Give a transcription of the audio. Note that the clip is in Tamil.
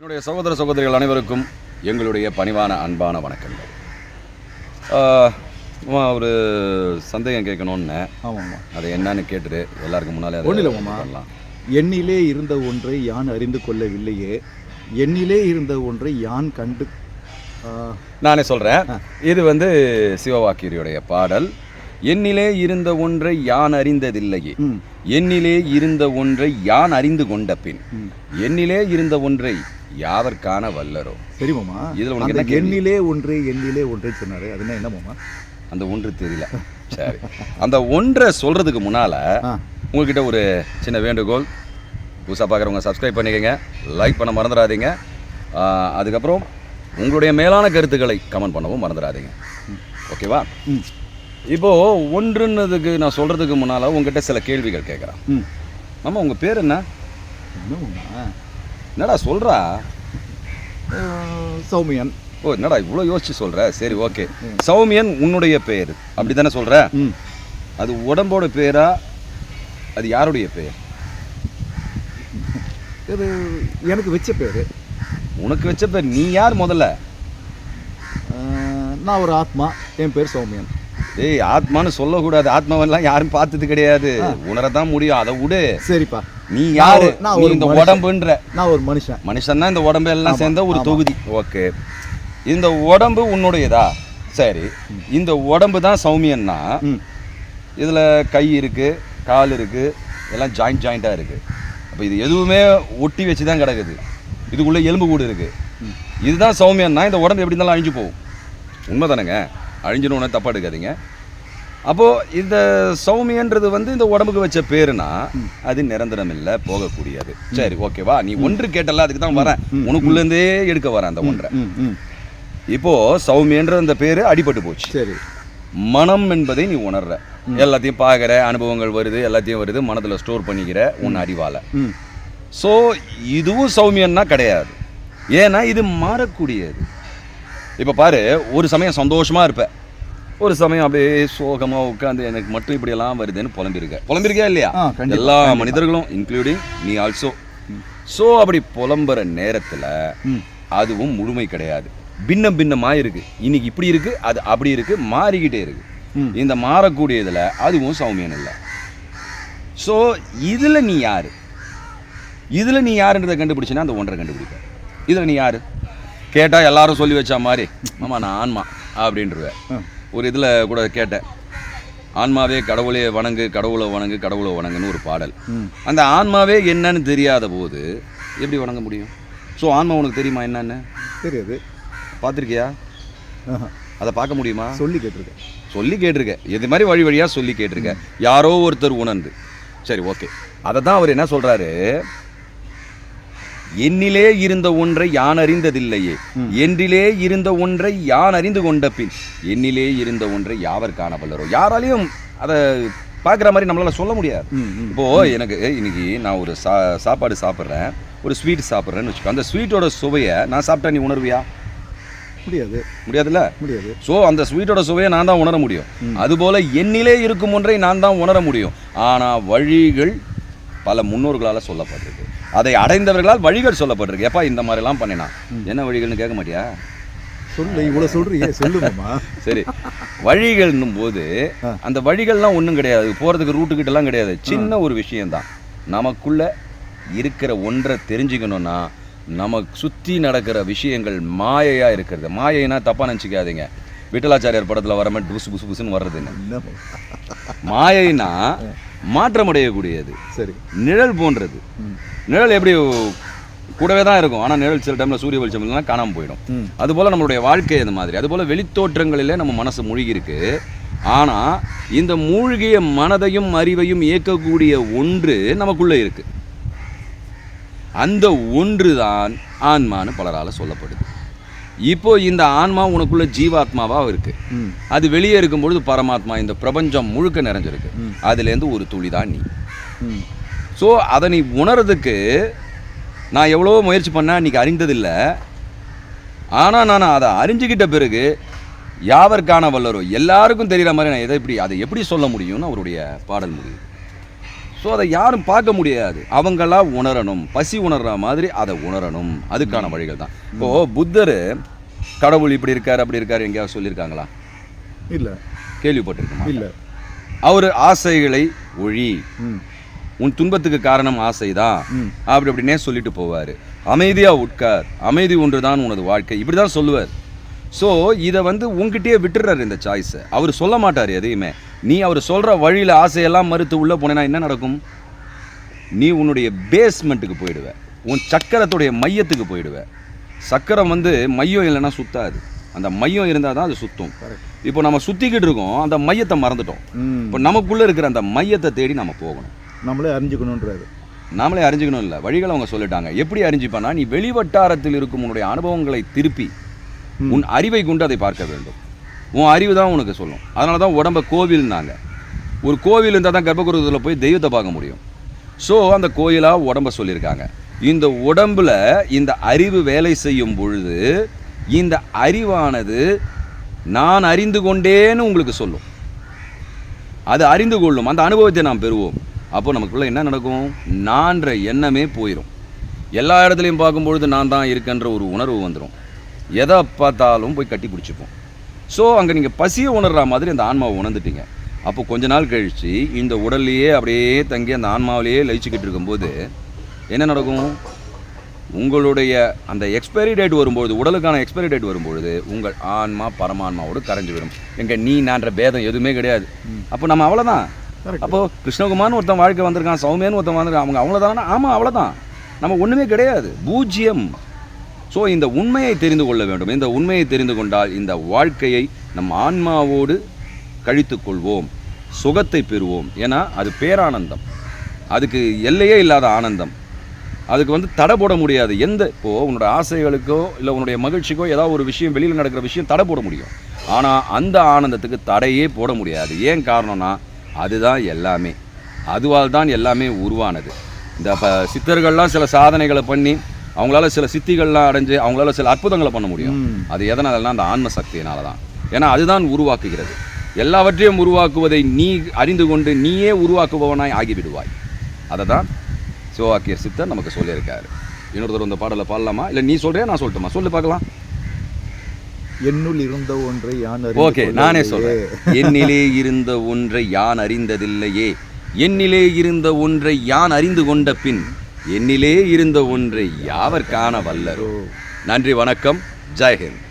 என்னுடைய சகோதர சகோதரிகள் அனைவருக்கும் எங்களுடைய பணிவான அன்பான வணக்கங்கள். ஒரு சந்தேகம் கேட்கணும்னு. ஆமாம்மா. அது என்னன்னு கேட்டுட்டு எல்லாருக்கும் முன்னாலே ஒன்றும் எண்ணிலே இருந்த ஒன்றை யான் அறிந்து கொள்ளவில்லையே? எண்ணிலே இருந்த ஒன்றை யான் கண்டு நானே சொல்கிறேன். இது வந்து சிவவாக்கியருடைய பாடல். என்னிலே இருந்த ஒன்றை யான் அறிந்ததில்லையே. என்னிலே இருந்த ஒன்றை யான் அறிந்து கொண்ட பின். என்னிலே இருந்த ஒன்றை யாவர்கான வல்லரோ. சரி மாமா. இதுல உனக்கு என்ன? எண்ணிலே ஒன்று எண்ணிலே ஒன்றை சொன்னாரு. அதுனா என்ன மாமா? அந்த ஒன்று தெரியல. சரி. அந்த ஒன்றை சொல்றதுக்கு முன்னால உங்ககிட்ட ஒரு சின்ன வேண்டுகோள். புதுசாக பார்க்குறவங்க சப்ஸ்கிரைப் பண்ணிக்கங்க. லைக் பண்ண மறந்துடாதீங்க. அதுக்கப்புறம் உங்களுடைய மேலான கருத்துக்களை கமெண்ட் பண்ணவும் மறந்துடாதீங்க. ஓகேவா? இப்போது ஒன்றுன்னதுக்கு நான் சொல்கிறதுக்கு முன்னால் உங்ககிட்ட சில கேள்விகள் கேட்குறேன் மாமா உங்கள் பேர் என்ன? என்னடா சொல்கிறா சௌமியன். ஓ என்னடா இவ்வளோ யோசிச்சு சொல்கிற சரி ஓகே. சௌமியன் உன்னுடைய பேர் அப்படி தானே சொல்கிற அது உடம்போட பேரா அது யாருடைய பேர் இது எனக்கு வச்ச பேர். உனக்கு வச்ச பேர் நீ யார் முதல்ல? நான் ஒரு ஆத்மா. என் பேர் சௌமியன். ஏய் ஆத்மான்னு சொல்லக்கூடாது. ஆத்மாவெல்லாம் யாரும் பார்த்தது கிடையாது. உணரதான் முடியும். அதை விடு. சரிப்பா. நீ யாரு? நான் ஒரு இந்த. உடம்புன்ற நான் ஒரு மனுஷன். மனுஷன் தான் இந்த உடம்பு எல்லாம் சேர்ந்த ஒரு. தொகுதி. ஓகே. இந்த உடம்பு உன்னுடையதா? சரி. இந்த உடம்பு தான் சௌமியன்னா இதில் கை இருக்கு கால் இருக்கு எல்லாம் ஜாயிண்ட் ஜாயிண்ட்டாக இருக்கு. அப்போ இது எதுவுமே ஒட்டி வச்சு தான் கிடக்குது. இதுக்குள்ளே எலும்பு கூடு இருக்கு. இதுதான் சௌமியன்னா இந்த உடம்பு எப்படி இருந்தாலும் அழிஞ்சு போகும். உண்மைதானேங்க. அழிஞ்சினு தப்பா எடுக்காதீங்க. அப்போது இந்த சௌமியன்றது வந்து இந்த உடம்புக்கு வச்ச பேருனா அது நிரந்தரம் இல்லை போகக்கூடியது. சரி ஓகேவா? நீ ஒன்று கேட்டல அதுக்கு தான் வரேன். உனக்குள்ளேருந்தே எடுக்க வரேன் அந்த ஒன்றை. ம். ம். இப்போ சௌமியன்ற அந்த பேர் அடிபட்டு போச்சு. சரி. மனம் என்பதை நீ உணர்ற. எல்லாத்தையும் பார்க்குற அனுபவங்கள் வருது எல்லாத்தையும் வருது மனதில் ஸ்டோர் பண்ணிக்கிற உன் அறிவால. ஸோ இதுவும் சௌமியன்னா கிடையாது. ஏன்னா இது மாறக்கூடியது. இப்போ பாரு ஒரு சமயம் சந்தோஷமா இருப்ப. ஒரு சமயம் அப்படியே சோகமா உட்காந்து எனக்கு மட்டும் இப்படியெல்லாம் வருதுன்னு புலம்பிருக்க. புலம்பிருக்கா இல்லையா? எல்லா மனிதர்களும் இன்க்ளூடிங் நீ ஆல்சோ ஸோ அப்படி புலம்புற நேரத்தில் அதுவும் முழுமை கிடையாது. பின்னம் பின்னமா இருக்கு. இன்னைக்கு இப்படி இருக்கு அது அப்படி இருக்கு மாறிக்கிட்டே இருக்கு. இந்த மாறக்கூடியதுல அதுவும் சௌமியன் இல்லை. ஸோ இதுல நீ யாரு? இதுல நீ யாருன்றதை கண்டுபிடிச்சினா அந்த ஒன்றை கண்டுபிடிப்ப. இதுல நீ யாரு? கேட்டா எல்லாரும் சொல்லி வச்ச மாதிரி மாமா நான் ஆன்மா அப்படின்றவ. ஒரு இதுல கூட கேட்டேன். ஆன்மாவே கடவுளே வணங்கு கடவுளை வணங்கு கடவுளை வணங்குன்னு ஒரு பாடல். அந்த ஆன்மாவே என்னன்னு தெரியாத போது எப்படி வணங்க முடியும்? ஸோ ஆன்மா உனக்கு தெரியுமா என்னன்னு? தெரியாது. பார்த்துருக்கியா. அதை பார்க்க முடியுமா? சொல்லி கேட்டிருக்கேன். சொல்லி கேட்டிருக்க இது மாதிரி வழி வழியாக சொல்லி கேட்டிருக்க யாரோ ஒருத்தர் உணர்ந்து. சரி ஓகே அதை தான் அவர் என்ன சொல்றாரு? என்னிலே இருந்த ஒன்றை யான் அறிந்ததில்லையே? என்றிலே இருந்த ஒன்றை யான் அறிந்து கொண்ட பின் என்னிலே இருந்த ஒன்றை யாவர் காணவல்லரோ யாராலையும் அதை பார்க்குற மாதிரி நம்மளால சொல்ல முடியாது. ம் ம். இப்போ எனக்கு இன்னைக்கு நான் ஒரு சா சாப்பாடு சாப்பிட்றேன் ஒரு ஸ்வீட் சாப்பிட்றேன்னு வச்சுக்கோ அந்த ஸ்வீட்டோட சுவையை நான் சாப்பிட்டா நீ உணர்வியா? முடியாது. முடியாதுல்ல? முடியாது. ஸோ அந்த ஸ்வீட்டோட சுவையை நான் தான் உணர முடியும். அதுபோல என்னிலே இருக்கும் ஒன்றை நான் தான் உணர முடியும். ஆனால் வழிகள் பல முன்னோர்களால் சொல்லப்பட்டிருக்கு. அதை அடைந்தவர்களால் வழிகள் சொல்லப்பட்டிருக்கு. எப்பா இந்த மாதிரிலாம் பண்ணினா? என்ன வழிகள்னு கேட்க மாட்டியா? சொல்லு இவ்வளோ சொல்றியே சொல்லுமாம்மா சரி. வழிகள்னும் போது. அந்த வழிகள்லாம் ஒன்றும் கிடையாது. போகிறதுக்கு ரூட்டுக்கிட்டலாம் கிடையாது. சின்ன ஒரு விஷயம்தான். நமக்குள்ள இருக்கிற ஒன்றை தெரிஞ்சுக்கணும்னா நமக்கு சுற்றி நடக்கிற விஷயங்கள் மாயையாக இருக்கிறது. மாயைனா தப்பாக நினச்சிக்காதீங்க. விட்டலாச்சாரியார் படத்தில் வர மாதிரி புசு புசு புசுன்னு வர்றது என்ன? என்ன மாயைனா மாற்றமடையக்கூடியது. சரி. நிழல் போன்றது. நிழல் எப்படி கூடவே தான் இருக்கும். ஆனால் நிழல் சில டைமில் சூரிய வெளிச்சம் இல்லைன்னா காணாமல் போயிடும். அதுபோல் நம்மளுடைய வாழ்க்கை அந்த மாதிரி. அதுபோல் வெளித்தோற்றங்களிலே நம்ம மனசு மூழ்கி இருக்கு ஆனால் இந்த மூழ்கிய மனதையும் அறிவையும் இயக்கக்கூடிய ஒன்று நமக்குள்ளே இருக்கு. அந்த ஒன்று தான் ஆன்மான்னு பலரால் சொல்லப்படுது. இப்போ இந்த ஆன்மா உனக்குள்ள ஜீவாத்மாவாக இருக்கு. அது வெளியே இருக்கும் பொழுது பரமாத்மா இந்த பிரபஞ்சம் முழுக்க நிறைஞ்சிருக்கு. அதுலேருந்து ஒரு துளி தான் நீ. ஸோ அதை நீ உணர்றதுக்கு நான் எவ்வளோ முயற்சி பண்ணேன் இன்னைக்கு அறிந்ததில்லை. ஆனால் நான் அதை அறிஞ்சுக்கிட்ட பிறகு யாவர்கான வல்லரோ எல்லாருக்கும் தெரிகிற மாதிரி நான் எதை எப்படி அதை எப்படி சொல்ல முடியும்னு அவருடைய பாடல் முடியுது. ஸோ அதை யாரும் பார்க்க முடியாது. அவங்களா உணரணும். பசி உணர்ற மாதிரி அதை உணரணும். அதுக்கான வழிகள் தான். இப்போ புத்தர் கடவுள் இப்படி இருக்காரு அப்படி இருக்காரு எங்கேயாவது சொல்லியிருக்காங்களா? இல்ல. கேள்விப்பட்டிருக்குமா? இல்ல. அவர் ஆசைகளை ஒழி. உன் துன்பத்துக்கு காரணம் ஆசைதான் அப்படி அப்படின்னே சொல்லிட்டு போவார். அமைதியா உட்கார். அமைதி ஒன்று தான் உனது வாழ்க்கை. இப்படி தான் சொல்லுவார். ஸோ இதை வந்து உங்ககிட்டயே விட்டுறாரு இந்த சாய்ஸை அவர் சொல்ல மாட்டார் எதையுமே. நீ அவர் சொல்கிற வழியில் ஆசையெல்லாம் மறுத்து உள்ளே போனேன்னா என்ன நடக்கும்? நீ உன்னுடைய பேஸ்மெண்ட்டுக்கு போயிடுவ. உன் சக்கரத்துடைய மையத்துக்கு போயிடுவ. சக்கரம் வந்து மையம் இல்லைன்னா சுத்தாது. அந்த மையம் இருந்தால் தான் அது சுத்தும். இப்போ நம்ம சுற்றிக்கிட்டு இருக்கோம். அந்த மையத்தை மறந்துட்டோம். இப்போ நமக்குள்ளே இருக்கிற அந்த மையத்தை தேடி நம்ம போகணும். நம்மளே அறிஞ்சுக்கணுன்றாரு. நாமளே அறிஞ்சுக்கணும் இல்லை வழிகளை அவங்க சொல்லிட்டாங்க. எப்படி அறிஞ்சிப்பானா நீ வெளிவட்டாரத்தில் இருக்கும் உன்னுடைய அனுபவங்களை திருப்பி. உன் அறிவை கொண்டு அதை பார்க்க வேண்டும். உன் அறிவு தான் உனக்கு சொல்லும். அதனால தான் உடம்ப கோவில்னாங்க. ஒரு கோவில் இருந்தால் தான் கர்ப்பகுருத்தில் போய் தெய்வத்தை பார்க்க முடியும். ஸோ அந்த கோயிலாக உடம்ப சொல்லியிருக்காங்க. இந்த உடம்புல இந்த அறிவு வேலை செய்யும் பொழுது இந்த அறிவானது நான் அறிந்து கொண்டேன்னு உங்களுக்கு சொல்லும். அது அறிந்து கொள்ளும். அந்த அனுபவத்தை நாம் பெறுவோம். அப்போ நமக்குள்ள என்ன நடக்கும்? நான்ற எண்ணமே போயிடும் எல்லா இடத்துலையும் பார்க்கும்பொழுது நான் தான் இருக்கேன்ற ஒரு உணர்வு வந்துடும் எதை பார்த்தாலும் போய் கட்டி பிடிச்சிப்போம். ஸோ அங்கே நீங்கள் பசியை உணர்ற மாதிரி அந்த ஆன்மாவை உணர்ந்துட்டீங்க. அப்போ கொஞ்ச நாள் கழித்து இந்த உடல்லையே அப்படியே தங்கி அந்த ஆன்மாவிலேயே லயிச்சுக்கிட்டு இருக்கும்போது என்ன நடக்கும்? உங்களுடைய அந்த எக்ஸ்பைரி டேட் வரும்பொழுது உடலுக்கான எக்ஸ்பைரி டேட் வரும்பொழுது உங்கள் ஆன்மா பரமான்மாவோடு கரைஞ்சு விடும் எங்க நீ நான்ற பேதம் எதுவுமே கிடையாது. அப்போ நம்ம அவ்வளோதான் அப்போ கிருஷ்ணகுமார்னு ஒருத்தன் வாழ்க்கை வந்திருக்கான் சௌமியன்னு ஒருத்தன் வந்திருக்கான் அவங்க அவ்வளோதானா ஆமாம் அவ்வளோதான் நம்ம ஒன்றுமே கிடையாது. பூஜ்ஜியம் ஸோ இந்த உண்மையை தெரிந்து கொள்ள வேண்டும். இந்த உண்மையை தெரிந்து கொண்டால் இந்த வாழ்க்கையை நம் ஆன்மாவோடு கழித்து கொள்வோம். சுகத்தை பெறுவோம். ஏன்னா அது பேரானந்தம். அதுக்கு எல்லையே இல்லாத ஆனந்தம். அதுக்கு வந்து தடை போட முடியாது. எந்த இப்போது உன்னோட ஆசைகளுக்கோ இல்லை உன்னுடைய மகிழ்ச்சிக்கோ ஏதாவது ஒரு விஷயம் வெளியில் நடக்கிற விஷயம் தடை போட முடியும். ஆனால் அந்த ஆனந்தத்துக்கு தடையே போட முடியாது. ஏன் காரணம்னா அதுதான் எல்லாமே. அதுவால் தான் எல்லாமே உருவானது. இந்த இப்போ சித்தர்கள்லாம் சில சாதனைகளை பண்ணி அவங்களால சில சித்திகள்லாம் அடைஞ்சு அவங்களால சில அற்புதங்களை பண்ண முடியும். அது எதனாலனா அந்த ஆன்ம சக்தியினால தான் ஏன்னா அதுதான் உருவாக்குகிறது. எல்லாவற்றையும் உருவாக்குவதை நீ அறிந்து கொண்டு நீயே உருவாக்குபவனாய் ஆகிவிடுவாய். அதை தான் சிவவாக்கியர் சித்தர் நமக்கு சொல்லியிருக்காரு. இன்னொருத்தர் இந்த பாடலை பாடலாமா? இல்லை நீ சொல்றியா நான் சொல்லட்டுமா? சொல்லு பார்க்கலாம். என்னுள் இருந்த ஒன்றை யான் ஓகே நானே. சொல்றேன். என்னிலே இருந்த ஒன்றை யான் அறிந்ததில்லையே? என்னிலே இருந்த ஒன்றை யான் அறிந்து கொண்ட பின் என்னிலே இருந்த ஒன்றை யாவர் காண வல்லரோ? நன்றி வணக்கம். ஜெய்ஹிந்த்